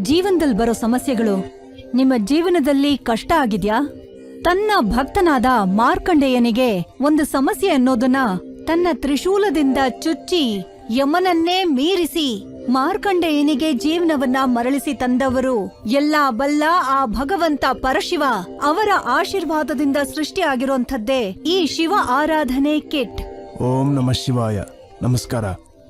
ಜೀವನದಲ್ಲಿ ಬರೋ ಸಮಸ್ಯೆಗಳು ನಿಮ್ಮ ಜೀವನದಲ್ಲಿ ಕಷ್ಟ ಆಗಿದ್ಯಾ? ತನ್ನ ಭಕ್ತನಾದ ಮಾರ್ಕಂಡೇಯನಿಗೆ ಒಂದು ಸಮಸ್ಯೆ ಅನ್ನೋದನ್ನ ತನ್ನ ತ್ರಿಶೂಲದಿಂದ ಚುಚ್ಚಿ ಯಮನನ್ನೇ ಮೀರಿಸಿ ಮಾರ್ಕಂಡೇಯನಿಗೆ ಜೀವನವನ್ನ ಮರಳಿಸಿ ತಂದವರು ಎಲ್ಲಾ ಬಲ್ಲ ಆ ಭಗವಂತ ಪರಶಿವ ಅವರ ಆಶೀರ್ವಾದದಿಂದ ಸೃಷ್ಟಿಯಾಗಿರುವಂಥದ್ದೇ ಈ ಶಿವ ಆರಾಧನೆ ಕಿಟ್. ಓಂ ನಮ ಶಿವಾಯ. ನಮಸ್ಕಾರ.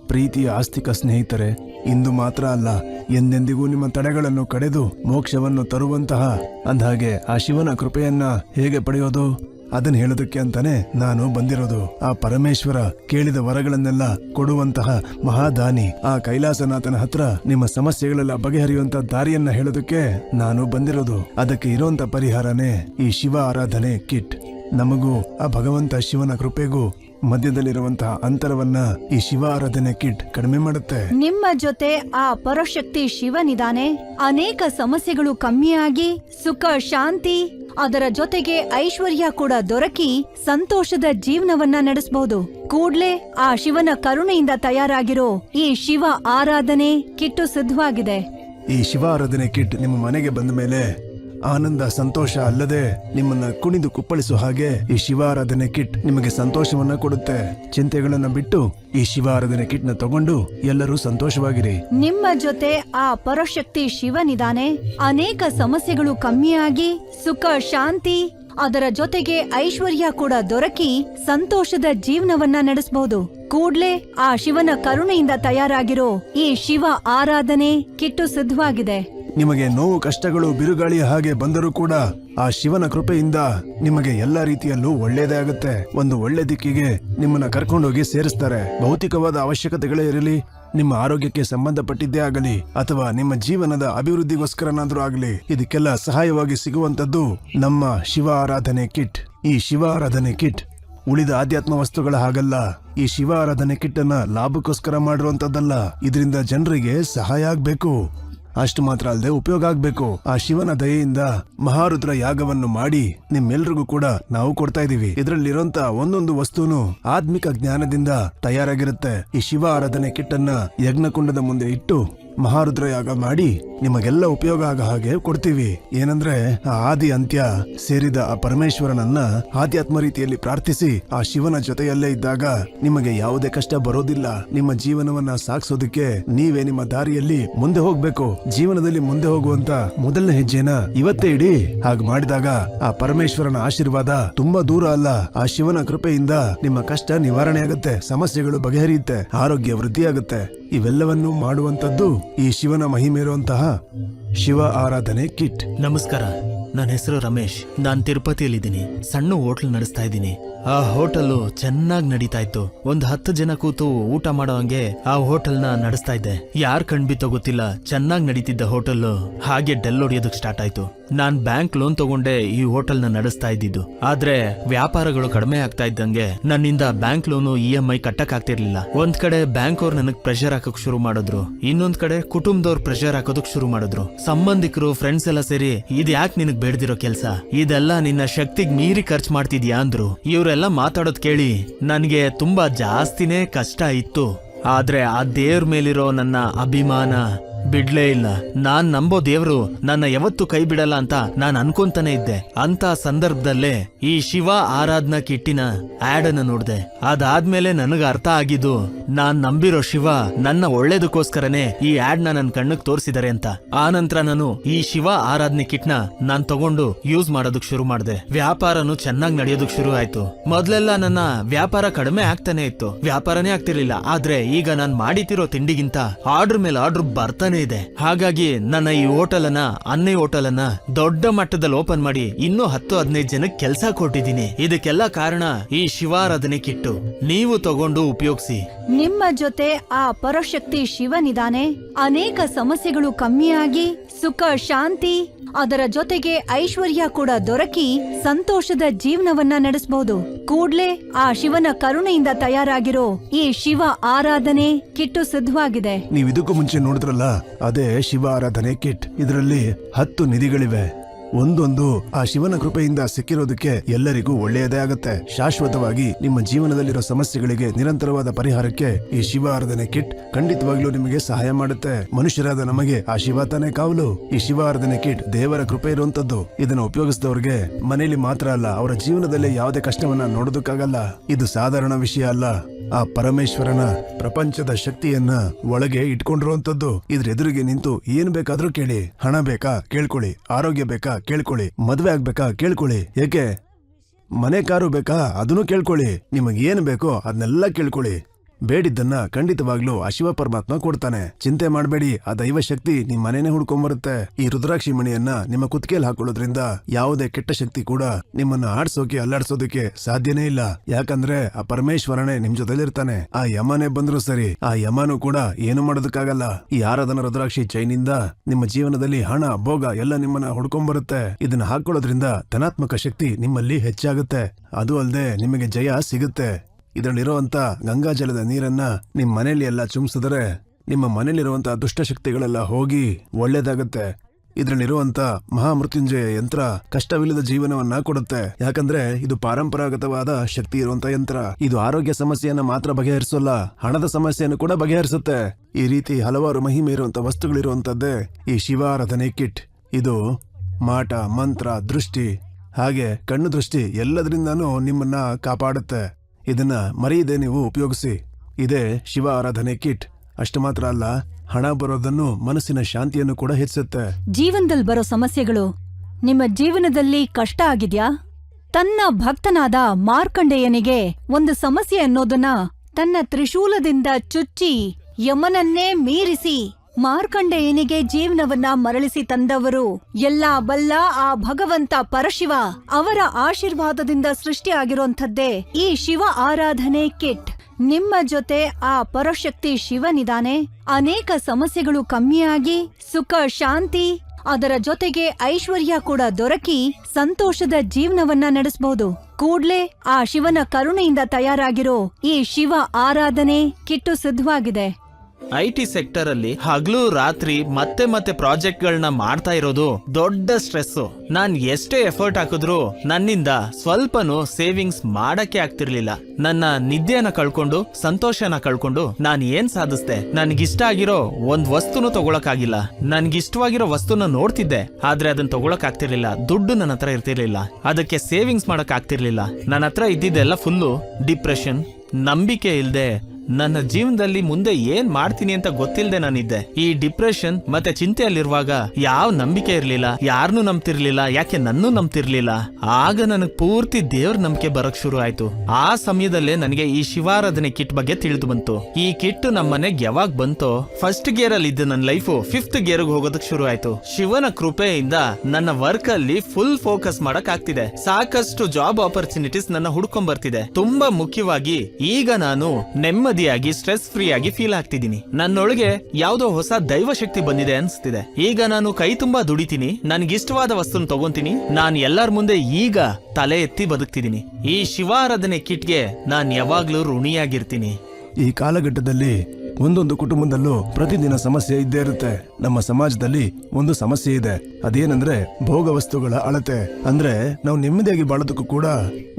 ಪ್ರೀತಿಯ ಆಸ್ತಿಕ ಸ್ನೇಹಿತರೆ, ಇಂದು ಮಾತ್ರ ಅಲ್ಲ ಎಂದೆಂದಿಗೂ ನಿಮ್ಮ ತಡೆಗಳನ್ನು ಕಡೆದು ಮೋಕ್ಷವನ್ನು ತರುವಂತಹ ಅಂದಹಾಗೆ ಆ ಶಿವನ ಕೃಪೆಯನ್ನ ಹೇಗೆ ಪಡೆಯೋದು? ಅದನ್ನ ಹೇಳೋದಕ್ಕೆ ಅಂತಾನೆ ನಾನು ಬಂದಿರೋದು. ಆ ಪರಮೇಶ್ವರ ಕೇಳಿದ ವರಗಳನ್ನೆಲ್ಲ ಕೊಡುವಂತಹ ಮಹಾದಾನಿ, ಆ ಕೈಲಾಸನಾಥನ ಹತ್ರ ನಿಮ್ಮ ಸಮಸ್ಯೆಗಳೆಲ್ಲ ಬಗೆಹರಿಯುವಂತ ದಾರಿಯನ್ನ ಹೇಳೋದಕ್ಕೆ ನಾನು ಬಂದಿರೋದು. ಅದಕ್ಕೆ ಇರುವಂತ ಪರಿಹಾರನೇ ಈ ಶಿವ ಆರಾಧನೆ ಕಿಟ್. ನಮಗೂ ಆ ಭಗವಂತ ಶಿವನ ಕೃಪೆಗೂ ಮಧ್ಯದಲ್ಲಿರುವಂತಹ ಅಂತರವನ್ನ ಈ ಶಿವ ಆರಾಧನೆ ಕಿಟ್ ಕಡಿಮೆ ಮಾಡುತ್ತೆ. ನಿಮ್ಮ ಜೊತೆ ಆ ಪರಶಕ್ತಿ ಶಿವನಿದಾನೆ ಅನೇಕ ಸಮಸ್ಯೆಗಳು ಕಮ್ಮಿಯಾಗಿ ಸುಖ ಶಾಂತಿ ಅದರ ಜೊತೆಗೆ ಐಶ್ವರ್ಯ ಕೂಡ ದೊರಕಿ ಸಂತೋಷದ ಜೀವನವನ್ನ ನಡೆಸಬಹುದು ಕೂಡ್ಲೆ ಆ ಶಿವನ ಕರುಣೆಯಿಂದ ತಯಾರಾಗಿರೋ ಈ ಶಿವ ಆರಾಧನೆ ಕಿಟ್ಟು ಸಿದ್ಧವಾಗಿದೆ. ಈ ಶಿವ ಆರಾಧನೆ ಕಿಟ್ ನಿಮ್ಮ ಮನೆಗೆ ಬಂದ ಮೇಲೆ ಆನಂದ, ಸಂತೋಷ ಅಲ್ಲದೆ ನಿಮ್ಮನ್ನ ಕುಣಿದು ಕುಪ್ಪಳಿಸೋ ಹಾಗೆ ಈ ಶಿವಾರಾಧನೆ ಕಿಟ್ ನಿಮಗೆ ಸಂತೋಷವನ್ನ ಕೊಡುತ್ತೆ. ಚಿಂತೆಗಳನ್ನ ಬಿಟ್ಟು ಈ ಶಿವಾರಾಧನೆ ಕಿಟ್ನ ತಗೊಂಡು ಎಲ್ಲರೂ ಸಂತೋಷವಾಗಿರಿ. ನಿಮ್ಮ ಜೊತೆ ಆ ಪರಶಕ್ತಿ ಶಿವನಿದಾನೆ. ಅನೇಕ ಸಮಸ್ಯೆಗಳು ಕಮ್ಮಿಯಾಗಿ, ಸುಖ, ಶಾಂತಿ, ಅದರ ಜೊತೆಗೆ ಐಶ್ವರ್ಯ ಕೂಡ ದೊರಕಿ ಸಂತೋಷದ ಜೀವನವನ್ನ ನಡೆಸಬಹುದು ಕೂಡ್ಲೆ ಆ ಶಿವನ ಕರುಣೆಯಿಂದ ತಯಾರಾಗಿರೋ ಈ ಶಿವ ಆರಾಧನೆ ಕಿಟ್ಟು ಸಿದ್ಧವಾಗಿದೆ. ನಿಮಗೆ ನೋವು, ಕಷ್ಟಗಳು ಬಿರುಗಾಳಿಯ ಹಾಗೆ ಬಂದರೂ ಕೂಡ ಆ ಶಿವನ ಕೃಪೆಯಿಂದ ನಿಮಗೆ ಎಲ್ಲಾ ರೀತಿಯಲ್ಲೂ ಒಳ್ಳೇದೇ ಆಗುತ್ತೆ. ಒಂದು ಒಳ್ಳೆ ದಿಕ್ಕಿಗೆ ನಿಮ್ಮನ್ನ ಕರ್ಕೊಂಡೋಗಿ ಸೇರಿಸ್ತಾರೆ. ಭೌತಿಕವಾದ ಅವಶ್ಯಕತೆಗಳೇ ಇರಲಿ, ನಿಮ್ಮ ಆರೋಗ್ಯಕ್ಕೆ ಸಂಬಂಧಪಟ್ಟಿದ್ದೇ ಆಗಲಿ, ಅಥವಾ ನಿಮ್ಮ ಜೀವನದ ಅಭಿವೃದ್ಧಿಗೋಸ್ಕರನಾದ್ರೂ ಆಗಲಿ, ಇದಕ್ಕೆಲ್ಲ ಸಹಾಯವಾಗಿ ಸಿಗುವಂತದ್ದು ನಮ್ಮ ಶಿವ ಆರಾಧನೆ ಕಿಟ್. ಈ ಶಿವ ಆರಾಧನೆ ಕಿಟ್ ಉಳಿದ ಆಧ್ಯಾತ್ಮ ವಸ್ತುಗಳ ಹಾಗಲ್ಲ. ಈ ಶಿವ ಆರಾಧನೆ ಕಿಟ್ ಅನ್ನ ಲಾಭಕ್ಕೋಸ್ಕರ ಮಾಡಿರುವಂತದ್ದಲ್ಲ ಇದರಿಂದ ಜನರಿಗೆ ಸಹಾಯ ಆಗ್ಬೇಕು. ಅಷ್ಟು ಮಾತ್ರ ಅಲ್ಲದೆ ಉಪಯೋಗ ಆಗ್ಬೇಕು. ಆ ಶಿವನ ದಯೆಯಿಂದ ಮಹಾರುದ್ರ ಯಾಗವನ್ನು ಮಾಡಿ ನಿಮ್ಮೆಲ್ರಿಗೂ ಕೂಡ ನಾವು ಕೊಡ್ತಾ ಇದೀವಿ. ಇದರಲ್ಲಿರುವಂತ ಒಂದೊಂದು ವಸ್ತುನು ಆತ್ಮಿಕ ಜ್ಞಾನದಿಂದ ತಯಾರಾಗಿರುತ್ತೆ. ಈ ಶಿವ ಆರಾಧನೆ ಕಿಟ್ಟನ್ನ ಯಜ್ಞಕುಂಡದ ಮುಂದೆ ಇಟ್ಟು ಮಹಾರುದ್ರ ಯಾಗ ಮಾಡಿ ನಿಮಗೆಲ್ಲ ಉಪಯೋಗ ಆಗ ಹಾಗೆ ಕೊಡ್ತೀವಿ. ಏನಂದ್ರೆ ಆ ಆದಿ ಅಂತ್ಯ ಸೇರಿದ ಆ ಪರಮೇಶ್ವರನನ್ನ ಆಧ್ಯಾತ್ಮ ರೀತಿಯಲ್ಲಿ ಪ್ರಾರ್ಥಿಸಿ ಆ ಶಿವನ ಜೊತೆಯಲ್ಲೇ ಇದ್ದಾಗ ನಿಮಗೆ ಯಾವುದೇ ಕಷ್ಟ ಬರೋದಿಲ್ಲ. ನಿಮ್ಮ ಜೀವನವನ್ನ ಸಾಗಿಸೋದಕ್ಕೆ ನೀವೇ ನಿಮ್ಮ ದಾರಿಯಲ್ಲಿ ಮುಂದೆ ಹೋಗ್ಬೇಕು. ಜೀವನದಲ್ಲಿ ಮುಂದೆ ಹೋಗುವಂತ ಮೊದಲನೇ ಹೆಜ್ಜೆನ ಇವತ್ತೇ ಇಡಿ. ಹಾಗೆ ಮಾಡಿದಾಗ ಆ ಪರಮೇಶ್ವರನ ಆಶೀರ್ವಾದ ತುಂಬಾ ದೂರ ಅಲ್ಲ. ಆ ಶಿವನ ಕೃಪೆಯಿಂದ ನಿಮ್ಮ ಕಷ್ಟ ನಿವಾರಣೆ ಆಗುತ್ತೆ ಸಮಸ್ಯೆಗಳು ಬಗೆಹರಿಯುತ್ತೆ, ಆರೋಗ್ಯ ವೃದ್ಧಿಯಾಗುತ್ತೆ. ಇವೆಲ್ಲವನ್ನು ಮಾಡುವಂತದ್ದು ಈ ಶಿವನ ಮಹಿಮೆ ಇರುವಂತಹ ಶಿವ ಆರಾಧನೆ ಕಿಟ್. ನಮಸ್ಕಾರ. ನನ್ನ ಹೆಸರು ರಮೇಶ್. ನಾನ್ ತಿರುಪತಿಯಲ್ಲಿದ್ದೀನಿ. ಸಣ್ಣ ಹೋಟ್ಲ್ ನಡೆಸ್ತಾ ಇದ್ದೀನಿ. ಆ ಹೋಟೆಲ್ ಚೆನ್ನಾಗಿ ನಡೀತಾ ಇತ್ತು. ಒಂದ್ ಹತ್ತು ಜನ ಕೂತು ಊಟ ಮಾಡೋ ಹಂಗೆ ಆ ಹೋಟೆಲ್ನ ನಡೆಸ್ತಾ ಇದ್ದೆ. ಯಾರ್ ಕಣ್ಬಿತ್ತೋ ಗೊತ್ತಿಲ್ಲ. ಚೆನ್ನಾಗಿ ನಡೀತಿದ್ದ ಹೋಟೆಲ್ ಹಾಗೆ ಡೆಲ್ ಹೊಡಿಯೋದಕ್ ಸ್ಟಾರ್ಟ್ ಆಯ್ತು. ನಾನ್ ಬ್ಯಾಂಕ್ ಲೋನ್ ತಗೊಂಡೆ ಈ ಹೋಟೆಲ್ನ ನಡೆಸ್ತಾ ಇದ್ದಿದ್ದು. ಆದ್ರೆ ವ್ಯಾಪಾರಗಳು ಕಡಿಮೆ ಆಗ್ತಾ ಇದ್ದಂಗೆ ನನ್ನಿಂದ bank loan E M I ಕಟ್ಟಕ್ ಆಗ್ತಿರ್ಲಿಲ್ಲ. ಒಂದ್ ಕಡೆ ಬ್ಯಾಂಕ್ ಅವ್ರು ನನಗ್ ಪ್ರೆಷರ್ ಹಾಕಕ್ ಶುರು ಮಾಡಿದ್ರು. ಇನ್ನೊಂದ್ ಕಡೆ ಕುಟುಂಬದವ್ರು ಪ್ರೆಷರ್ ಹಾಕೋದಕ್ ಶುರು ಮಾಡಿದ್ರು. ಸಂಬಂಧಿಕರು ಫ್ರೆಂಡ್ಸ್ ಎಲ್ಲ ಸೇರಿ ಇದ್ ಯಾಕೆ ನಿನಗ್ ಬೇಡ್ದಿರೋ ಕೆಲ್ಸ. ಇದೆಲ್ಲ ನಿನ್ನ ಶಕ್ತಿಗ್ ಮೀರಿ ಖರ್ಚು ಮಾಡ್ತಿದ್ಯಾ ಅಂದ್ರು. ಇವರೆಲ್ಲ ಮಾತಾಡೋದ್ ಕೇಳಿ ನನ್ಗೆ ತುಂಬಾ ಜಾಸ್ತಿನೇ ಕಷ್ಟ ಇತ್ತು. ಆದ್ರೆ ಆ ದೇವ್ರ ಮೇಲಿರೋ ನನ್ನ ಅಭಿಮಾನ ಬಿಡ್ಲೇ ಇಲ್ಲ. ನಾನ್ ನಂಬೋ ದೇವ್ರು ನನ್ನ ಯಾವತ್ತೂ ಕೈ ಬಿಡಲ್ಲ ಅಂತ ನಾನ್ ಅನ್ಕೊಂತಾನೆ ಇದ್ದೆ. ಅಂತ ಸಂದರ್ಭದಲ್ಲೇ ಈ ಶಿವ ಆರಾಧನಾ ಕಿಟ್ಟಿನ ಆಡ್ ಅನ್ನ ನೋಡ್ದೆ. ಅದಾದ್ಮೇಲೆ ನನಗ ಅರ್ಥ ಆಗಿದ್ದು, ನಾನ್ ನಂಬಿರೋ ಶಿವ ನನ್ನ ಒಳ್ಳೇದಕ್ಕೋಸ್ಕರನೇ ಈ ಆಡ್ನ ನನ್ ಕಣ್ಣಕ್ ತೋರಿಸಿದ್ದಾರೆ ಅಂತ. ಆ ನಂತರ ನಾನು ಈ ಶಿವ ಆರಾಧನೆ ಕಿಟ್ನ ನಾನ್ ತಗೊಂಡು ಯೂಸ್ ಮಾಡೋದಕ್ ಶುರು ಮಾಡ್ದೆ. ವ್ಯಾಪಾರನು ಚೆನ್ನಾಗಿ ನಡೆಯೋದಕ್ ಶುರು ಆಯ್ತು. ಮೊದ್ಲೆಲ್ಲ ನನ್ನ ವ್ಯಾಪಾರ ಕಡಿಮೆ ಆಗ್ತಾನೆ ಇತ್ತು. ವ್ಯಾಪಾರನೇ ಆಗ್ತಿರ್ಲಿಲ್ಲ. ಆದ್ರೆ ಈಗ ನಾನ್ ಮಾಡಿತಿರೋ ತಿಂಡಿಗಿಂತ ಆರ್ಡರ್ ಮೇಲೆ ಆರ್ಡರ್ ಬರ್ತಾನೆ ಇದೆ. ಹಾಗಾಗಿ ನನ್ನ ಈ ಹೋಟೆಲ್ ಅನ್ನ ಅನ್ನೆ ಹೋಟೆಲ್ ಅನ್ನ ದೊಡ್ಡ ಮಟ್ಟದಲ್ಲಿ ಓಪನ್ ಮಾಡಿ ಇನ್ನೂ ಹತ್ತು ಹದಿನೈದು ಜನಕ್ಕೆ ಕೆಲಸ ಕೊಟ್ಟಿದ್ದೀನಿ. ಇದಕ್ಕೆಲ್ಲ ಕಾರಣ ಈ ಶಿವಾರಾಧನೆ ಕಿಟ್ಟು. ನೀವು ತಗೊಂಡು ಉಪಯೋಗಿಸಿ. ನಿಮ್ಮ ಜೊತೆ ಆ ಪರಶಕ್ತಿ ಶಿವನಿದಾನೆ. ಅನೇಕ ಸಮಸ್ಯೆಗಳು ಕಮ್ಮಿಯಾಗಿ ಸುಖ ಶಾಂತಿ ಅದರ ಜೊತೆಗೆ ಐಶ್ವರ್ಯ ಕೂಡ ದೊರಕಿ ಸಂತೋಷದ ಜೀವನವನ್ನ ನಡೆಸಬಹುದು ಕೂಡ್ಲೆ ಆ ಶಿವನ ಕರುಣೆಯಿಂದ ತಯಾರಾಗಿರೋ ಈ ಶಿವ ಆರಾಧನೆ ಕಿಟ್ಟು ಸಿದ್ಧವಾಗಿದೆ. ನೀವು ಇದಕ್ಕೂ ಮುಂಚೆ ನೋಡಿದ್ರಲ್ಲ ಅದೇ ಶಿವ ಆರಾಧನೆ ಕಿಟ್. ಇದರಲ್ಲಿ ಹತ್ತು ನಿಧಿಗಳಿವೆ. ಒಂದೊಂದು ಆ ಶಿವನ ಕೃಪೆಯಿಂದ ಸಿಕ್ಕಿರೋದಕ್ಕೆ ಎಲ್ಲರಿಗೂ ಒಳ್ಳೆಯದೇ ಆಗುತ್ತೆ. ಶಾಶ್ವತವಾಗಿ ನಿಮ್ಮ ಜೀವನದಲ್ಲಿರೋ ಸಮಸ್ಯೆಗಳಿಗೆ ನಿರಂತರವಾದ ಪರಿಹಾರಕ್ಕೆ ಈ ಶಿವ ಆರಾಧನೆ ಕಿಟ್ ಖಂಡಿತವಾಗ್ಲೂ ನಿಮಗೆ ಸಹಾಯ ಮಾಡುತ್ತೆ. ಮನುಷ್ಯರಾದ ನಮಗೆ ಆ ಶಿವ ತಾನೇ ಕಾವಲು. ಈ ಶಿವ ಆರಾಧನೆ ಕಿಟ್ ದೇವರ ಕೃಪೆ ಇರುವಂತದ್ದು. ಇದನ್ನ ಉಪಯೋಗಿಸಿದವ್ರಿಗೆ ಮನೆಯಲ್ಲಿ ಮಾತ್ರ ಅಲ್ಲ, ಅವರ ಜೀವನದಲ್ಲಿ ಯಾವುದೇ ಕಷ್ಟವನ್ನ ನೋಡೋದಕ್ಕಾಗಲ್ಲ. ಇದು ಸಾಧಾರಣ ವಿಷಯ ಅಲ್ಲ. ಆ ಪರಮೇಶ್ವರನ ಪ್ರಪಂಚದ ಶಕ್ತಿಯನ್ನ ಒಳಗೆ ಇಟ್ಕೊಂಡಿರುವಂತದ್ದು. ಇದ್ರ ಎದುರಿಗೆ ನಿಂತು ಏನ್ ಬೇಕಾದ್ರೂ ಕೇಳಿ. ಹಣ ಬೇಕಾ ಕೇಳ್ಕೊಳ್ಳಿ. ಆರೋಗ್ಯ ಬೇಕಾ ಕೇಳ್ಕೊಳ್ಳಿ. ಮದ್ವೆ ಆಗ್ಬೇಕಾ? ಕೇಳ್ಕೊಳ್ಳಿ. ಏಕೆ? ಮನೆ ಕಾರು ಬೇಕಾ? ಅದನ್ನು ಕೇಳ್ಕೊಳ್ಳಿ. ನಿಮಗೆ ಏನ್ ಬೇಕೋ ಅದನ್ನೆಲ್ಲ ಕೇಳ್ಕೊಳ್ಳಿ. ಬೇಡಿದ್ದನ್ನ ಖಂಡಿತವಾಗ್ಲೂ ಆ ಶಿವ ಪರಮಾತ್ಮ ಕೊಡ್ತಾನೆ. ಚಿಂತೆ ಮಾಡಬೇಡಿ, ಆ ದೈವ ಶಕ್ತಿ ನಿಮ್ ಮನೇನೆ ಹುಡ್ಕೊಂಬರುತ್ತೆ. ಈ ರುದ್ರಾಕ್ಷಿ ಮಣಿಯನ್ನ ನಿಮ್ಮ ಕುತ್ತಿಗೆಲ್ ಹಾಕೊಳ್ಳೋದ್ರಿಂದ ಯಾವುದೇ ಕೆಟ್ಟ ಶಕ್ತಿ ಕೂಡ ನಿಮ್ಮನ್ನ ಆಡ್ಸೋಕೆ, ಅಲ್ಲಾಡ್ಸೋದಕ್ಕೆ ಸಾಧ್ಯನೇ ಇಲ್ಲ. ಯಾಕಂದ್ರೆ ಆ ಪರಮೇಶ್ವರನೇ ನಿಮ್ ಜೊತೆಲಿರ್ತಾನೆ. ಆ ಯಮನೇ ಬಂದ್ರು ಸರಿ, ಆ ಯಮನು ಕೂಡ ಏನು ಮಾಡೋದಕ್ಕಾಗಲ್ಲ. ಈ ಆರಾಧನ ರುದ್ರಾಕ್ಷಿ ಚೈನಿಂದ ನಿಮ್ಮ ಜೀವನದಲ್ಲಿ ಹಣ, ಭೋಗ ಎಲ್ಲ ನಿಮ್ಮನ್ನ ಹುಡ್ಕೊಂಬರುತ್ತೆ. ಇದನ್ನ ಹಾಕೊಳ್ಳೋದ್ರಿಂದ ಧನಾತ್ಮಕ ಶಕ್ತಿ ನಿಮ್ಮಲ್ಲಿ ಹೆಚ್ಚಾಗುತ್ತೆ. ಅದು ಅಲ್ಲದೆ ನಿಮಗೆ ಜಯ ಸಿಗುತ್ತೆ. ಇದರಲ್ಲಿರುವಂತ ಗಂಗಾಜಲದ ನೀರನ್ನ ನಿಮ್ಮ ಮನೆಯಲ್ಲಿ ಎಲ್ಲ ಚುಮ್ಸಿದ್ರೆ ನಿಮ್ಮ ಮನೆಯಲ್ಲಿರುವಂತ ದುಷ್ಟಶಕ್ತಿಗಳೆಲ್ಲ ಹೋಗಿ ಒಳ್ಳೇದಾಗುತ್ತೆ. ಇದರಲ್ಲಿರುವಂತ ಮಹಾಮೃತ್ಯುಂಜಯ ಯಂತ್ರ ಕಷ್ಟವಿಲ್ಲದ ಜೀವನವನ್ನ ಕೊಡುತ್ತೆ. ಯಾಕಂದ್ರೆ ಇದು ಪಾರಂಪರಾಗತವಾದ ಶಕ್ತಿ ಇರುವಂತ ಯಂತ್ರ. ಇದು ಆರೋಗ್ಯ ಸಮಸ್ಯೆಯನ್ನ ಮಾತ್ರ ಬಗೆಹರಿಸೋಲ್ಲ, ಹಣದ ಸಮಸ್ಯೆಯನ್ನು ಕೂಡ ಬಗೆಹರಿಸುತ್ತೆ. ಈ ರೀತಿ ಹಲವಾರು ಮಹಿಮೆ ಇರುವಂತ ವಸ್ತುಗಳಿರುವಂತದ್ದೇ ಈ ಶಿವಾರಾಧನೆ ಕಿಟ್. ಇದು ಮಾಟ, ಮಂತ್ರ, ದೃಷ್ಟಿ, ಹಾಗೆ ಕಣ್ಣು ದೃಷ್ಟಿ ಎಲ್ಲದರಿಂದನೂ ನಿಮ್ಮನ್ನ ಕಾಪಾಡುತ್ತೆ. ಇದನ್ನ ಮರೆಯದೆ ನೀವು ಉಪಯೋಗಿಸಿ. ಇದೇ ಶಿವ ಆರಾಧನೆ ಕಿಟ್. ಅಷ್ಟು ಮಾತ್ರ ಅಲ್ಲ, ಹಣ ಬರೋದನ್ನು ಮನಸ್ಸಿನ ಶಾಂತಿಯನ್ನು ಕೂಡ ಹೆಚ್ಚಿಸುತ್ತೆ. ಜೀವನದಲ್ಲಿ ಬರೋ ಸಮಸ್ಯೆಗಳು, ನಿಮ್ಮ ಜೀವನದಲ್ಲಿ ಕಷ್ಟ ಆಗಿದ್ಯಾ? ತನ್ನ ಭಕ್ತನಾದ ಮಾರ್ಕಂಡೇಯನಿಗೆ ಒಂದು ಸಮಸ್ಯೆ ಅನ್ನೋದನ್ನ ತನ್ನ ತ್ರಿಶೂಲದಿಂದ ಚುಚ್ಚಿ ಯಮನನ್ನೇ ಮೀರಿಸಿ. ಮಾರ್ಕಂಡೇಯನಿಗೆ ಜೀವನವನ್ನ ಮರಳಿಸಿ ತಂದವರು? ಎಲ್ಲಾ ಬಲ್ಲ ಆ ಭಗವಂತ ಪರಶಿವ. ಅವರ ಆಶೀರ್ವಾದದಿಂದ ಸೃಷ್ಟಿಯಾಗಿರುವಂಥದ್ದೇ ಈ ಶಿವ ಆರಾಧನೆ ಕಿಟ್. ನಿಮ್ಮ ಜೊತೆ ಆ ಪರಶಕ್ತಿ ಶಿವನಿದಾನೆ. ಅನೇಕ ಸಮಸ್ಯೆಗಳು ಕಮ್ಮಿಯಾಗಿ, ಸುಖ, ಶಾಂತಿ, ಅದರ ಜೊತೆಗೆ ಐಶ್ವರ್ಯ ಕೂಡ ದೊರಕಿ ಸಂತೋಷದ ಜೀವನವನ್ನ ನಡೆಸಬಹುದು ಕೂಡ್ಲೆ ಆ ಶಿವನ ಕರುಣೆಯಿಂದ ತಯಾರಾಗಿರೋ ಈ ಶಿವ ಆರಾಧನೆ ಕಿಟ್ಟು ಸಿದ್ಧವಾಗಿದೆ. ಐ ಟಿ ಸೆಕ್ಟರ್ ಅಲ್ಲಿ ಹಗಲು, ರಾತ್ರಿ ಮತ್ತೆ ಮತ್ತೆ ಪ್ರಾಜೆಕ್ಟ್ ಗಳನ್ನ ಮಾಡ್ತಾ ಇರೋದು ದೊಡ್ಡ ಸ್ಟ್ರೆಸ್ ನಾನ್ ಎಷ್ಟೇ ಎಫರ್ಟ್ ಹಾಕಿದ್ರು ನನ್ನಿಂದ ಸ್ವಲ್ಪನೂ ಸೇವಿಂಗ್ಸ್ ಮಾಡಕ್ಕೆ ಆಗ್ತಿರ್ಲಿಲ್ಲ. ನನ್ನ ನಿದ್ದೆಯನ್ನ ಕಳ್ಕೊಂಡು, ಸಂತೋಷನ ಕಳ್ಕೊಂಡು ನಾನ್ ಏನ್ ಸಾಧಿಸ್ದೆ? ನನ್ಗಿಷ್ಟ ಆಗಿರೋ ಒಂದ್ ವಸ್ತುನು ತಗೊಳಕ್ಕಾಗಿಲ್ಲ. ನನ್ಗಿಷ್ಟವಾಗಿರೋ ವಸ್ತುನ ನೋಡ್ತಿದ್ದೆ, ಆದ್ರೆ ಅದನ್ನ ತಗೊಳಕ್ ಆಗ್ತಿರ್ಲಿಲ್ಲ ದುಡ್ಡು ನನ್ನ ಹತ್ರ ಇರ್ತಿರ್ಲಿಲ್ಲ. ಅದಕ್ಕೆ ಸೇವಿಂಗ್ಸ್ ಮಾಡಕ್ ಆಗ್ತಿರ್ಲಿಲ್ಲ. ನನ್ನ ಹತ್ರ ಇದ್ದಿದ್ದೆಲ್ಲ ಫುಲ್ಲು ಡಿಪ್ರೆಷನ್, ನಂಬಿಕೆ ಇಲ್ದೆ ನನ್ನ ಜೀವನದಲ್ಲಿ ಮುಂದೆ ಏನ್ ಮಾಡ್ತೀನಿ ಅಂತ ಗೊತ್ತಿಲ್ಲದೆ ನಾನಿದ್ದೆ. ಈ ಡಿಪ್ರೆಷನ್ ಮತ್ತೆ ಚಿಂತೆಯಲ್ಲಿರುವಾಗ ಯಾವ ನಂಬಿಕೆ ಇರ್ಲಿಲ್ಲ ಯಾರನ್ನೂ ನಂಬ್ತಿರ್ಲಿಲ್ಲ, ಯಾಕೆ ನನ್ನೂ ನಂಬ್ತಿರ್ಲಿಲ್ಲ. ಆಗ ನನಗೆ ಪೂರ್ತಿ ದೇವ್ರ ನಂಬಿಕೆ ಬರಕ್ ಶುರು ಆಯ್ತು. ಆ ಸಮಯದಲ್ಲೇ ನನಗೆ ಈ ಶಿವಾರಾಧನೆ ಕಿಟ್ ಬಗ್ಗೆ ತಿಳಿದು ಬಂತು. ಈ ಕಿಟ್ ನಮ್ಮ ಮನೆಗೆ ಯಾವಾಗ ಬಂತೋ ಫಸ್ಟ್ ಗೇರ್ ಅಲ್ಲಿ ಇದ್ದ ನನ್ನ ಲೈಫು ಫಿಫ್ತ್ ಗೇರ್ ಹೋಗೋದಕ್ ಶುರು ಆಯ್ತು. ಶಿವನ ಕೃಪೆಯಿಂದ ನನ್ನ ವರ್ಕ್ ಅಲ್ಲಿ ಫುಲ್ ಫೋಕಸ್ ಮಾಡಕ್ ಆಗ್ತಿದೆ. ಸಾಕಷ್ಟು ಜಾಬ್ ಆಪರ್ಚುನಿಟೀಸ್ ನನ್ನ ಹುಡ್ಕೊಂಡ್ ಬರ್ತಿದೆ ತುಂಬಾ ಮುಖ್ಯವಾಗಿ ಈಗ ನಾನು ನೆಮ್ಮದಿಯಾಗಿ ಸ್ಟ್ರೆಸ್ ಫ್ರೀ ಆಗಿ ಫೀಲ್ ಆಗ್ತಿದ್ದೀನಿ. ನನ್ನೊಳಗೆ ಯಾವ್ದೋ ಹೊಸ ದೈವ ಶಕ್ತಿ ಬಂದಿದೆ ಅನ್ಸ್ತಿದೆ. ಈಗ ನಾನು ಕೈ ತುಂಬಾ ದುಡಿತೀನಿ, ನನ್ಗಿಷ್ಟವಾದ ವಸ್ತುನ ತಗೊಂತೀನಿ, ನಾನ್ ಎಲ್ಲರ ಮುಂದೆ ಈಗ ತಲೆ ಎತ್ತಿ ಬದುಕ್ತಿದ್ದೀನಿ. ಈ ಶಿವಾರಾಧನೆ ಕಿಟ್ಗೆ ನಾನ್ ಯಾವಾಗ್ಲೂ ಋಣಿಯಾಗಿರ್ತೀನಿ. ಈ ಕಾಲಘಟ್ಟದಲ್ಲಿ ಒಂದೊಂದು ಕುಟುಂಬದಲ್ಲೂ ಪ್ರತಿದಿನ ಸಮಸ್ಯೆ ಇದ್ದೇ ಇರುತ್ತೆ. ನಮ್ಮ ಸಮಾಜದಲ್ಲಿ ಒಂದು ಸಮಸ್ಯೆ ಇದೆ. ಅದೇನಂದ್ರೆ ಭೋಗ ವಸ್ತುಗಳ ಅಳತೆ. ಅಂದ್ರೆ ನಾವು ನೆಮ್ಮದಿಯಾಗಿ ಬಾಳೋದಕ್ಕೂ ಕೂಡ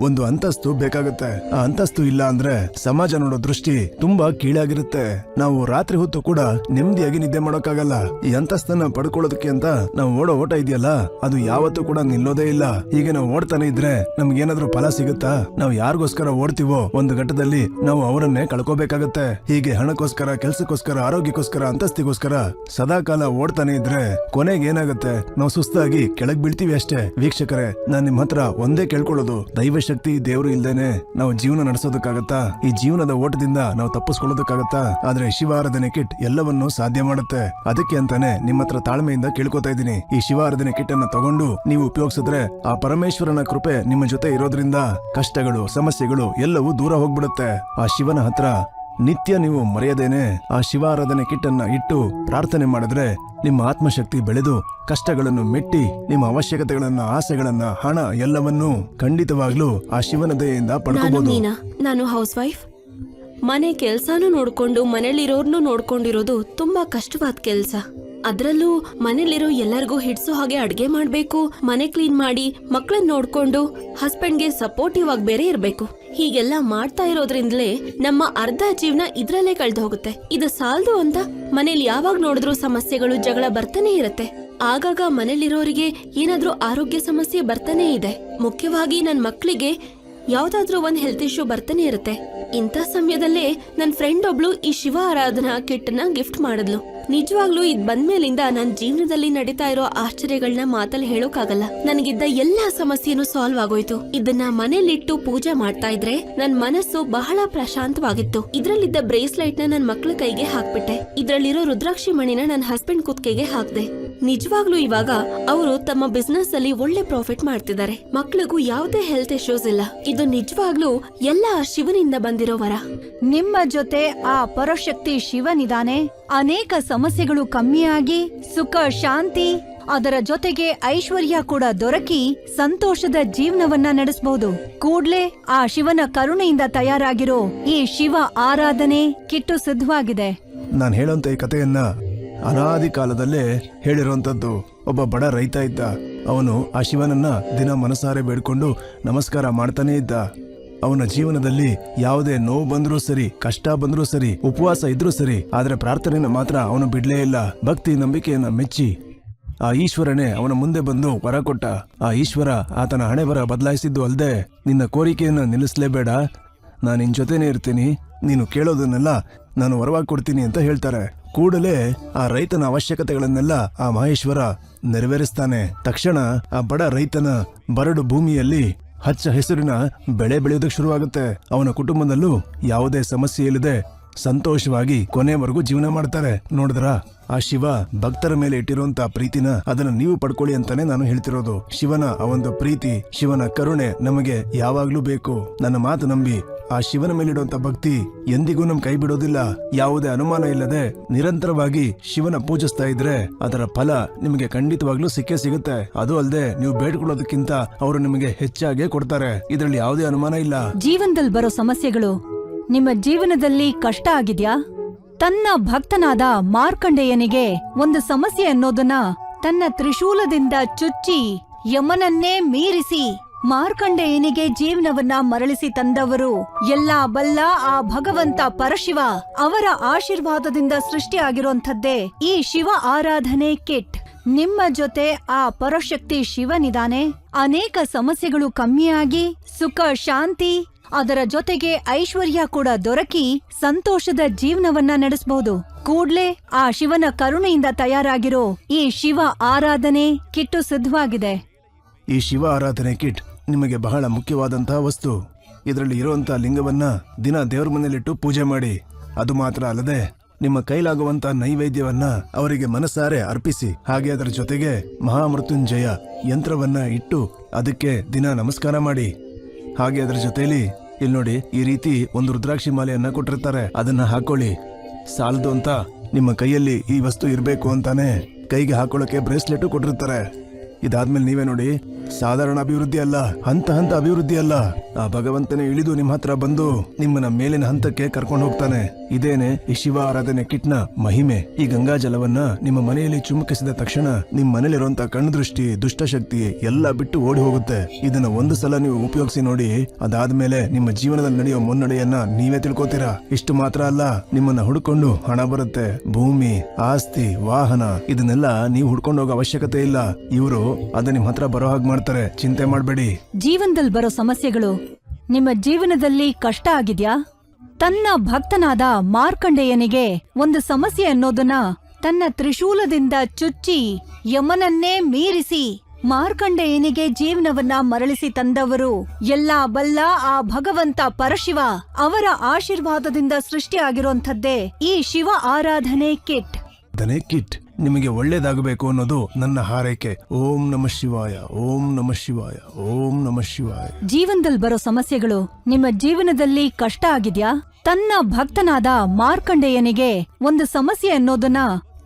ಒಂದು ಅಂತಸ್ತು ಬೇಕಾಗುತ್ತೆ. ಆ ಅಂತಸ್ತು ಇಲ್ಲ ಅಂದ್ರೆ ಸಮಾಜ ನೋಡೋ ದೃಷ್ಟಿ ತುಂಬಾ ಕೀಳಾಗಿರುತ್ತೆ. ನಾವು ರಾತ್ರಿ ಹೊತ್ತು ಕೂಡ ನೆಮ್ಮದಿಯಾಗಿ ನಿದ್ದೆ ಮಾಡೋಕ್ಕಾಗಲ್ಲ. ಈ ಅಂತಸ್ತನ್ನ ಪಡ್ಕೊಳ್ಳೋದಕ್ಕೆ ಅಂತ ನಾವು ಓಡೋ ಓಟ ಇದೆಯಲ್ಲ, ಅದು ಯಾವತ್ತೂ ಕೂಡ ನಿಲ್ಲೋದೇ ಇಲ್ಲ. ಹೀಗೆ ನಾವು ಓಡ್ತಾನೆ ಇದ್ರೆ ನಮ್ಗೇನಾದ್ರೂ ಫಲ ಸಿಗುತ್ತಾ? ನಾವು ಯಾರಿಗೋಸ್ಕರ ಓಡ್ತೀವೋ ಒಂದು ಘಟ್ಟದಲ್ಲಿ ನಾವು ಅವರನ್ನೇ ಕಳ್ಕೋಬೇಕಾಗತ್ತೆ. ಹೀಗೆ ಹಣಕ್ಕೋಸ್ಕರ ಕೆಲ್ಸಕ್ಕೋಸ್ಕರ, ಆರೋಗ್ಯಕ್ಕೋಸ್ಕರ, ಅಂತಸ್ತಿಗೋಸ್ಕರ ಸದಾ ಕಾಲ ಓಡ್ತಾನೆ ಇದ್ರೆ ಕೊನೆಗೆ ಏನಾಗುತ್ತೆ? ನಾವು ಸುಸ್ತಾಗಿ ಕೆಳಗ್ ಬೀಳ್ತೀವಿ ಅಷ್ಟೇ. ವೀಕ್ಷಕರೇ, ನಾನ್ ನಿಮ್ ಹತ್ರ ಒಂದೇ ಕೇಳ್ಕೊಳ್ಳೋದು. ದೈವ ಶಕ್ತಿ ದೇವರು ಇಲ್ದೇನೆ ನಾವು ಜೀವನ ನಡೆಸೋದಕ್ಕಾಗತ್ತಾ? ಈ ಜೀವನದ ಓಟದಿಂದ ನಾವು ತಪ್ಪಿಸ್ಕೊಳ್ಳೋದಕ್ಕಾಗತ್ತಾ? ಆದ್ರೆ ಶಿವಾರಾಧನೆ ಕಿಟ್ ಎಲ್ಲವನ್ನೂ ಸಾಧ್ಯ ಮಾಡುತ್ತೆ. ಅದಕ್ಕೆ ಅಂತಾನೆ ನಿಮ್ಮ ಹತ್ರ ತಾಳ್ಮೆಯಿಂದ ಕೇಳ್ಕೊತಾ ಇದ್ದೀನಿ. ಈ ಶಿವಾರಾಧನೆ ಕಿಟ್ ಅನ್ನ ತಗೊಂಡು ನೀವು ಉಪಯೋಗಿಸಿದ್ರೆ ಆ ಪರಮೇಶ್ವರನ ಕೃಪೆ ನಿಮ್ಮ ಜೊತೆ ಇರೋದ್ರಿಂದ ಕಷ್ಟಗಳು, ಸಮಸ್ಯೆಗಳು ಎಲ್ಲವೂ ದೂರ ಹೋಗ್ಬಿಡುತ್ತೆ. ಆ ಶಿವನ ಹತ್ರ ನಿತ್ಯ ನೀವು ಮರೆಯದೇನೆ ಆ ಶಿವಾರಾಧನೆ ಕಿಟ್ಟನ್ನ ಇಟ್ಟು ಪ್ರಾರ್ಥನೆ ಮಾಡಿದ್ರೆ ನಿಮ್ಮ ಆತ್ಮಶಕ್ತಿ ಬೆಳೆದು ಕಷ್ಟಗಳನ್ನು ಮೆಟ್ಟಿ ನಿಮ್ಮ ಅವಶ್ಯಕತೆಗಳನ್ನ ಆಸೆಗಳನ್ನ ಹಣ ಎಲ್ಲವನ್ನೂ ಖಂಡಿತವಾಗ್ಲೂ ಆ ಶಿವನ ದಯೆಯಿಂದ ಪಡ್ಕೋಬಹುದು ಮೀನಾ ನಾನು? ಹೌಸ್ ವೈಫ್ ಮನೆ ಕೆಲ್ಸಾನು ನೋಡ್ಕೊಂಡು ಮನೇಲಿರೋರ್ನು ನೋಡ್ಕೊಂಡಿರೋದು ತುಂಬಾ ಕಷ್ಟವಾದ ಕೆಲ್ಸ. ಅದ್ರಲ್ಲೂ ಮನೇಲಿರೋ ಎಲ್ಲರಿಗೂ ಹಿಡ್ಸೋ ಹಾಗೆ ಅಡ್ಗೆ ಮಾಡ್ಬೇಕು, ಮನೆ ಕ್ಲೀನ್ ಮಾಡಿ ಮಕ್ಕಳನ್ನ ನೋಡ್ಕೊಂಡು ಹಸ್ಬೆಂಡ್ಗೆ ಸಪೋರ್ಟಿವ್ ಆಗಿ ಬೇರೆ ಇರಬೇಕು. ಹೀಗೆಲ್ಲ ಮಾಡ್ತಾ ಇರೋದ್ರಿಂದಲೇ ನಮ್ಮ ಅರ್ಧ ಜೀವನ ಇದ್ರಲ್ಲೇ ಕಳೆದು ಹೋಗುತ್ತೆ ಇದು ಸಾಲದು ಅಂತ ಮನೇಲಿ ಯಾವಾಗ ನೋಡಿದ್ರು ಸಮಸ್ಯೆಗಳು, ಜಗಳ ಬರ್ತಾನೆ ಇರುತ್ತೆ. ಆಗಾಗ ಮನೇಲಿರೋರಿಗೆ ಏನಾದ್ರೂ ಆರೋಗ್ಯ ಸಮಸ್ಯೆ ಬರ್ತಾನೆ ಇದೆ. ಮುಖ್ಯವಾಗಿ ನನ್ನ ಮಕ್ಕಳಿಗೆ ಯಾವ್ದಾದ್ರೂ ಒಂದ್ ಹೆಲ್ತ್ ಇಶ್ಯೂ ಬರ್ತಾನೆ ಇರುತ್ತೆ. ಇಂಥ ಸಮಯದಲ್ಲೇ ನನ್ನ ಫ್ರೆಂಡ್ ಒಬ್ಳು ಈ ಶಿವ ಆರಾಧನಾ ಕಿಟ್ ಗಿಫ್ಟ್ ಮಾಡಿದ್ಲು. ನಿಜವಾಗ್ಲೂ ಇದ್ ಬಂದ್ಮೇಲಿಂದ ನನ್ ಜೀವನದಲ್ಲಿ ನಡೀತಾ ಇರೋ ಆಶ್ಚರ್ಯಗಳನ್ನ ಮಾತಲ್ಲಿ ಹೇಳೋಕ್ಕಾಗಲ್ಲ ನನಗಿದ್ದ ಎಲ್ಲಾ ಸಮಸ್ಯೆನು ಸಾಲ್ವ್ ಆಗೋಯ್ತು. ಇದನ್ನ ಮನೇಲಿಟ್ಟು ಪೂಜೆ ಮಾಡ್ತಾ ಇದ್ರೆ ನನ್ ಮನಸ್ಸು ಬಹಳ ಪ್ರಶಾಂತವಾಗಿತ್ತು. ಇದ್ರಲ್ಲಿದ್ದ ಬ್ರೇಸ್ಲೈಟ್ನ ನನ್ ಮಕ್ಳ ಕೈಗೆ ಹಾಕ್ಬಿಟ್ಟೆ. ಇದ್ರಲ್ಲಿರೋ ರುದ್ರಾಕ್ಷಿ ಮಣಿನ ನನ್ ಹಸ್ಬೆಂಡ್ ಕುತ್ಕೆಗೆ ಹಾಕ್ದೆ. ನಿಜವಾಗ್ಲೂ ಇವಾಗ ಅವರು ತಮ್ಮ ಬಿಸ್ನೆಸ್ ಅಲ್ಲಿ ಒಳ್ಳೆ ಪ್ರಾಫಿಟ್ ಮಾಡ್ತಿದ್ದಾರೆ. ಮಕ್ಳಿಗೂ ಯಾವುದೇ ಹೆಲ್ತ್ ಇಶ್ಯೂಸ್ ಇಲ್ಲ. ಇದು ನಿಜವಾಗ್ಲೂ ಎಲ್ಲ ಶಿವನಿಂದ ಬಂದಿರೋ ವರ. ನಿಮ್ಮ ಜೊತೆ ಆ ಪರಶಕ್ತಿ ಶಿವನಿದಾನೆ. ಅನೇಕ ಸಮಸ್ಯೆಗಳು ಕಮ್ಮಿಯಾಗಿ ಸುಖ ಶಾಂತಿ ಅದರ ಜೊತೆಗೆ ಐಶ್ವರ್ಯ ಕೂಡ ದೊರಕಿ ಸಂತೋಷದ ಜೀವನವನ್ನ ನಡೆಸಬಹುದು ಕೂಡ್ಲೆ ಆ ಶಿವನ ಕರುಣೆಯಿಂದ ತಯಾರಾಗಿರೋ ಈ ಶಿವ ಆರಾಧನೆ ಕಿಟ್ಟು ಸಿದ್ಧವಾಗಿದೆ. ನಾನು ಹೇಳೋಂತ ಈ ಕಥೆಯನ್ನ ಅನಾದಿ ಕಾಲದಲ್ಲೇ ಹೇಳಿರುವಂತದ್ದು ಒಬ್ಬ ಬಡ ರೈತ ಇದ್ದ. ಅವನು ಆ ಶಿವನನ್ನ ದಿನ ಮನಸಾರೆ ಬೇಡ್ಕೊಂಡು ನಮಸ್ಕಾರ ಮಾಡ್ತಾನೇ ಇದ್ದ. ಅವನ ಜೀವನದಲ್ಲಿ ಯಾವುದೇ ನೋವು ಬಂದ್ರೂ ಸರಿ, ಕಷ್ಟ ಬಂದ್ರೂ ಸರಿ, ಉಪವಾಸ ಇದ್ರೂ ಸರಿ, ಆದ್ರೆ ಪ್ರಾರ್ಥನೆಯನ್ನ ಮಾತ್ರ ಅವನು ಬಿಡ್ಲೇ ಇಲ್ಲ. ಭಕ್ತಿ ನಂಬಿಕೆಯನ್ನ ಮೆಚ್ಚಿ ಆ ಈಶ್ವರನೇ ಅವನ ಮುಂದೆ ಬಂದು ವರ ಕೊಟ್ಟ. ಆ ಈಶ್ವರ ಆತನ ಹಣೆ ಬರ ಬದಲಾಯಿಸಿದ್ದು ಅಲ್ಲದೆ ನಿನ್ನ ಕೋರಿಕೆಯನ್ನ ನಿಲ್ಲಿಸಲೇಬೇಡ. ನಾನು ನಿನ್ ಜೊತೆನೇ ಇರ್ತೀನಿ. ನೀನು ಕೇಳೋದನ್ನೆಲ್ಲ ನಾನು ವರವಾಗಿ ಕೊಡ್ತೀನಿ ಅಂತ ಹೇಳ್ತಾರೆ. ಕೂಡಲೇ ಆ ರೈತನ ಅವಶ್ಯಕತೆಗಳನ್ನೆಲ್ಲ ಆ ಮಹೇಶ್ವರ ನೆರವೇರಿಸ್ತಾನೆ. ತಕ್ಷಣ ಆ ಬಡ ರೈತನ ಬರಡು ಭೂಮಿಯಲ್ಲಿ ಹಚ್ಚ ಹೆಸರಿನ ಬೆಳೆ ಬೆಳೆಯೋದಕ್ಕೆ ಶುರುವಾಗುತ್ತೆ. ಅವನ ಕುಟುಂಬದಲ್ಲೂ ಯಾವುದೇ ಸಮಸ್ಯೆ ಇಲ್ಲದೆ ಸಂತೋಷವಾಗಿ ಕೊನೆವರೆಗೂ ಜೀವನ ಮಾಡ್ತಾರೆ. ನೋಡಿದ್ರ? ಆ ಶಿವ ಭಕ್ತರ ಮೇಲೆ ಇಟ್ಟಿರುವಂತ ಪ್ರೀತಿನ ಅದನ್ನ ನೀವು ಪಡ್ಕೊಳ್ಳಿ ಅಂತಾನೆ ನಾನು ಹೇಳ್ತಿರೋದು. ಶಿವನ ಆ ಒಂದು ಪ್ರೀತಿ, ಶಿವನ ಕರುಣೆ ನಮಗೆ ಯಾವಾಗ್ಲೂ ಬೇಕು. ನನ್ನ ಮಾತು ನಂಬಿ ಆ ಶಿವನ ಮೇಲಿಡುವಂತ ಭಕ್ತಿ ಎಂದಿಗೂ ನಮ್ ಕೈ ಬಿಡೋದಿಲ್ಲ. ಯಾವುದೇ ಅನುಮಾನ ಇಲ್ಲದೆ ನಿರಂತರವಾಗಿ ಶಿವನ ಪೂಜಿಸ್ತಾ ಇದ್ರೆ ಅದರ ಫಲ ನಿಮಗೆ ಖಂಡಿತವಾಗ್ಲೂ ಸಿಕ್ಕೇ ಸಿಗುತ್ತೆ. ಅದು ಅಲ್ಲದೆ ನೀವು ಬೇಡ್ಕೊಳ್ಳೋದಕ್ಕಿಂತ ಅವರು ನಿಮಗೆ ಹೆಚ್ಚಾಗೆ ಕೊಡ್ತಾರೆ. ಇದರಲ್ಲಿ ಯಾವುದೇ ಅನುಮಾನ ಇಲ್ಲ. ಜೀವನದಲ್ಲಿ ಬರೋ ಸಮಸ್ಯೆಗಳು ನಿಮ್ಮ ಜೀವನದಲ್ಲಿ ಕಷ್ಟ ಆಗಿದ್ಯಾ? ತನ್ನ ಭಕ್ತನಾದ ಮಾರ್ಕಂಡೇಯನಿಗೆ ಒಂದು ಸಮಸ್ಯೆ ಅನ್ನೋದನ್ನ ತನ್ನ ತ್ರಿಶೂಲದಿಂದ ಚುಚ್ಚಿ ಯಮನನ್ನೇ ಮೀರಿಸಿ ಮಾರ್ಕಂಡೇಯನಿಗೆ ಜೀವನವನ್ನ ಮರಳಿಸಿ ತಂದವರು? ಎಲ್ಲಾ ಬಲ್ಲ ಆ ಭಗವಂತ ಪರಶಿವ. ಅವರ ಆಶೀರ್ವಾದದಿಂದ ಸೃಷ್ಟಿಯಾಗಿರುವಂಥದ್ದೇ ಈ ಶಿವ ಆರಾಧನೆ ಕಿಟ್. ನಿಮ್ಮ ಜೊತೆ ಆ ಪರಶಕ್ತಿ ಶಿವನಿದಾನೆ. ಅನೇಕ ಸಮಸ್ಯೆಗಳು ಕಮ್ಮಿಯಾಗಿ, ಸುಖ, ಶಾಂತಿ, ಅದರ ಜೊತೆಗೆ ಐಶ್ವರ್ಯ ಕೂಡ ದೊರಕಿ ಸಂತೋಷದ ಜೀವನವನ್ನ ನಡೆಸಬಹುದು ಕೂಡ್ಲೆ ಆ ಶಿವನ ಕರುಣೆಯಿಂದ ತಯಾರಾಗಿರೋ ಈ ಶಿವ ಆರಾಧನೆ ಕಿಟ್ಟು ಸಿದ್ಧವಾಗಿದೆ. ಈ ಶಿವ ಆರಾಧನೆ ಕಿಟ್ ನಿಮಗೆ ಬಹಳ ಮುಖ್ಯವಾದಂತಹ ವಸ್ತು. ಇದರಲ್ಲಿ ಇರುವಂತಹ ಲಿಂಗವನ್ನ ದಿನ ದೇವ್ರ ಮನೆಯಲ್ಲಿಟ್ಟು ಪೂಜೆ ಮಾಡಿ. ಅದು ಮಾತ್ರ ಅಲ್ಲದೆ, ನಿಮ್ಮ ಕೈಲಾಗುವಂತ ನೈವೇದ್ಯವನ್ನ ಅವರಿಗೆ ಮನಸಾರೆ ಅರ್ಪಿಸಿ. ಹಾಗೆ ಅದರ ಜೊತೆಗೆ ಮಹಾಮೃತ್ಯುಂಜಯ ಯಂತ್ರವನ್ನ ಇಟ್ಟು ಅದಕ್ಕೆ ದಿನ ನಮಸ್ಕಾರ ಮಾಡಿ. ಹಾಗೆ ಅದರ ಜೊತೆಯಲ್ಲಿ ಇಲ್ಲಿ ನೋಡಿ, ಈ ರೀತಿ ಒಂದು ರುದ್ರಾಕ್ಷಿ ಮಾಲೆಯನ್ನ ಕೊಟ್ಟಿರ್ತಾರೆ. ಅದನ್ನ ಹಾಕೊಳ್ಳಿ. ಸಾಲದು ಅಂತ ನಿಮ್ಮ ಕೈಯಲ್ಲಿ ಈ ವಸ್ತು ಇರಬೇಕು ಅಂತಾನೆ ಕೈಗೆ ಹಾಕೊಳ್ಳೋಕೆ ಬ್ರೇಸ್ಲೆಟ್ ಕೊಟ್ಟಿರ್ತಾರೆ. ಇದಾದ್ಮೇಲೆ ನೀವೇ ನೋಡಿ ಸಾಧಾರಣ ಅಭಿವೃದ್ಧಿ ಅಲ್ಲ ಹಂತ ಹಂತ ಅಭಿವೃದ್ಧಿ ಅಲ್ಲ. ಆ ಭಗವಂತನೇ ಇಳಿದು ನಿಮ್ಮ ಹತ್ರ ಬಂದು ನಿಮ್ಮನ್ನ ಮೇಲಿನ ಹಂತಕ್ಕೆ ಕರ್ಕೊಂಡು ಹೋಗ್ತಾನೆ. ಇದೇನೆ ಈ ಶಿವ ಆರಾಧನೆ ಕಿಟ್ನ ಮಹಿಮೆ. ಈ ಗಂಗಾ ಜಲವನ್ನ ನಿಮ್ಮ ಮನೆಯಲ್ಲಿ ಚುಮುಕಿಸಿದ ತಕ್ಷಣ ನಿಮ್ಮ ಮನೇಲಿರುವಂತ ಕಣ್ಣು ದೃಷ್ಟಿ ದುಷ್ಟಶಕ್ತಿ ಎಲ್ಲ ಬಿಟ್ಟು ಓಡಿ ಹೋಗುತ್ತೆ. ಇದನ್ನ ಒಂದು ಸಲ ನೀವು ಉಪಯೋಗಿಸಿ ನೋಡಿ, ಅದಾದ್ಮೇಲೆ ನಿಮ್ಮ ಜೀವನದಲ್ಲಿ ನಡೆಯುವ ಮುನ್ನಡೆಯನ್ನ ನೀವೇ ತಿಳ್ಕೊತೀರಾ? ಇಷ್ಟು ಮಾತ್ರ ಅಲ್ಲ, ನಿಮ್ಮನ್ನ ಹುಡ್ಕೊಂಡು ಹಣ ಬರುತ್ತೆ. ಭೂಮಿ, ಆಸ್ತಿ, ವಾಹನ, ಇದನ್ನೆಲ್ಲ ನೀವು ಹುಡ್ಕೊಂಡು ಹೋಗೋ ಅವಶ್ಯಕತೆ ಇಲ್ಲ. ಇವರು ಅದ ನಿಮ್ ಹತ್ರ ಬರೋ ಹಾಗೆ ಮಾಡ್ತಾರೆ. ಚಿಂತೆ ಮಾಡಬೇಡಿ. ಜೀವನದಲ್ಲಿ ಬರೋ ಸಮಸ್ಯೆಗಳು ನಿಮ್ಮ ಜೀವನದಲ್ಲಿ ಕಷ್ಟ ಆಗಿದ್ಯಾ? ತನ್ನ ಭಕ್ತನಾದ ಮಾರ್ಕಂಡೇಯನಿಗೆ ಒಂದು ಸಮಸ್ಯೆ ಅನ್ನೋದನ್ನ ತನ್ನ ತ್ರಿಶೂಲದಿಂದ ಚುಚ್ಚಿ ಯಮನನ್ನೇ ಮೀರಿಸಿ ಮಾರ್ಕಂಡೇಯನಿಗೆ ಜೀವನವನ್ನ ಮರಳಿಸಿ ತಂದವರು ಎಲ್ಲಾ ಬಲ್ಲ ಆ ಭಗವಂತ ಪರಶಿವ ಅವರ ಆಶೀರ್ವಾದದಿಂದ ಸೃಷ್ಟಿಯಾಗಿರುವಂಥದ್ದೇ ಈ ಶಿವ ಆರಾಧನೆ ಕಿಟ್. ಕಿಟ್. ನಿಮಗೆ ಒಳ್ಳೇದಾಗಬೇಕು ಅನ್ನೋದು ನನ್ನ ಹಾರೈಕೆ. ಓಂ ನಮ ಶಿವಾಯ, ಓಂ ನಮ ಶಿವಾಯ, ಓಂ ನಮ ಶಿವಾಯ. ಜೀವನದಲ್ಲಿ ಬರೋ ಸಮಸ್ಯೆಗಳು ನಿಮ್ಮ ಜೀವನದಲ್ಲಿ ಕಷ್ಟ ಆಗಿದ್ಯಾ? ತನ್ನ ಭಕ್ತನಾದ ಮಾರ್ಕಂಡೇಯನಿಗೆ ಒಂದು ಸಮಸ್ಯೆ ಅನ್ನೋದನ್ನ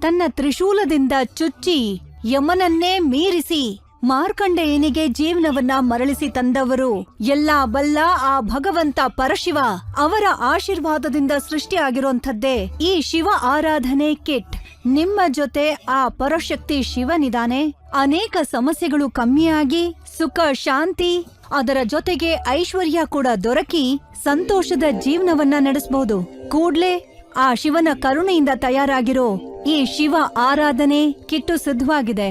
ತನ್ನ ತ್ರಿಶೂಲದಿಂದ ಚುಚ್ಚಿ ಯಮನನ್ನೇ ಮೀರಿಸಿ ಮಾರ್ಕಂಡೇಯನಿಗೆ ಜೀವನವನ್ನ ಮರಳಿಸಿ ತಂದವರು? ಎಲ್ಲಾ ಬಲ್ಲ ಆ ಭಗವಂತ ಪರಶಿವ ಅವರ ಆಶೀರ್ವಾದದಿಂದ ಸೃಷ್ಟಿಯಾಗಿರುವಂಥದ್ದೇ ಈ ಶಿವ ಆರಾಧನೆ ಕಿಟ್. ನಿಮ್ಮ ಜೊತೆ ಆ ಪರಶಕ್ತಿ ಶಿವನಿದಾನೆ. ಅನೇಕ ಸಮಸ್ಯೆಗಳು ಕಮ್ಮಿಯಾಗಿ, ಸುಖ, ಶಾಂತಿ, ಅದರ ಜೊತೆಗೆ ಐಶ್ವರ್ಯ ಕೂಡ ದೊರಕಿ ಸಂತೋಷದ ಜೀವನವನ್ನ ನಡೆಸಬಹುದು ಕೂಡ್ಲೆ ಆ ಶಿವನ ಕರುಣೆಯಿಂದ ತಯಾರಾಗಿರೋ ಈ ಶಿವ ಆರಾಧನೆ ಕಿಟ್ಟು ಸಿದ್ಧವಾಗಿದೆ.